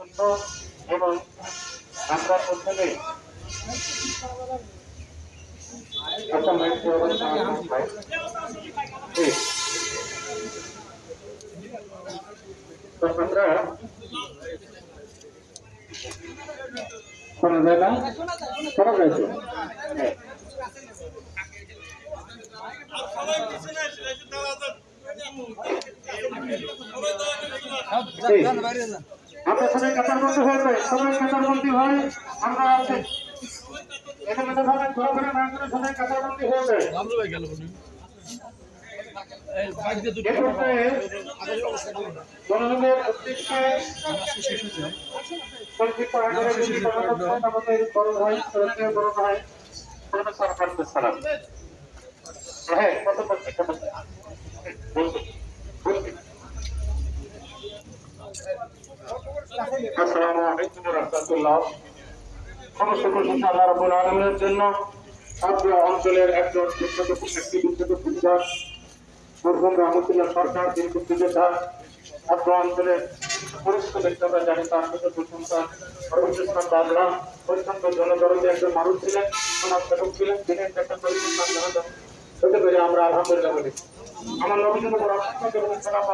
জন্য এবং আমরা প্রথমে আমরা শোনা যায় না শোনা যায় তো হ্যাঁ। আমরা সবাই কাতারবন্দি হয়ে যাই সবাই কাতারবন্দি হয়, আমরা আছি। এখানে সবাই কাতারবন্দি হয়ে বলছি। আসসালামু আলাইকুম রাহমাতুল্লাহ। সমস্ত প্রশংসা আল্লাহ রাব্বুল আলামিনের জন্য। অত্র অঞ্চলের একজন বিখ্যাত একটি বিখ্যাত ফুটবল সরকার যিনি মুক্তিযোদ্ধা অঞ্চলের জানি, তার সাথে অত্যন্ত জনদরদে একজন মানুষ ছিলেন ছিলেন, তিনি একটা আমরা আলহামদুলিল্লাহ বলি। আমার নবীন উপর অসংখ্য সালাম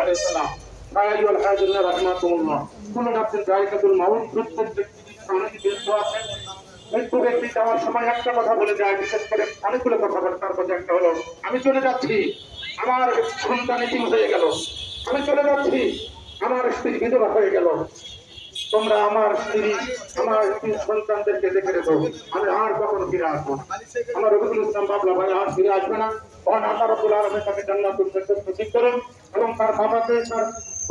আলাইহি সাল্লাম সময় একটা কথা বলে যায়, বিশেষ করে অনেকগুলো কথা একটা হলো, আমি চলে যাচ্ছি, আমার সন্তান এতিম হয়ে গেল। আমি চলে যাচ্ছি, আমার স্ত্রী বিধবা হয়ে গেল। তোমরা আমার স্ত্রী, আমার তিন সন্তানদেরকে দেখে রেখো, আমি আর কখনো ফিরে আসব। আমার রবিকুল ইসলাম বাবলা ভাই আর ফিরে আসবে না। এবং তার বাবাকে, তার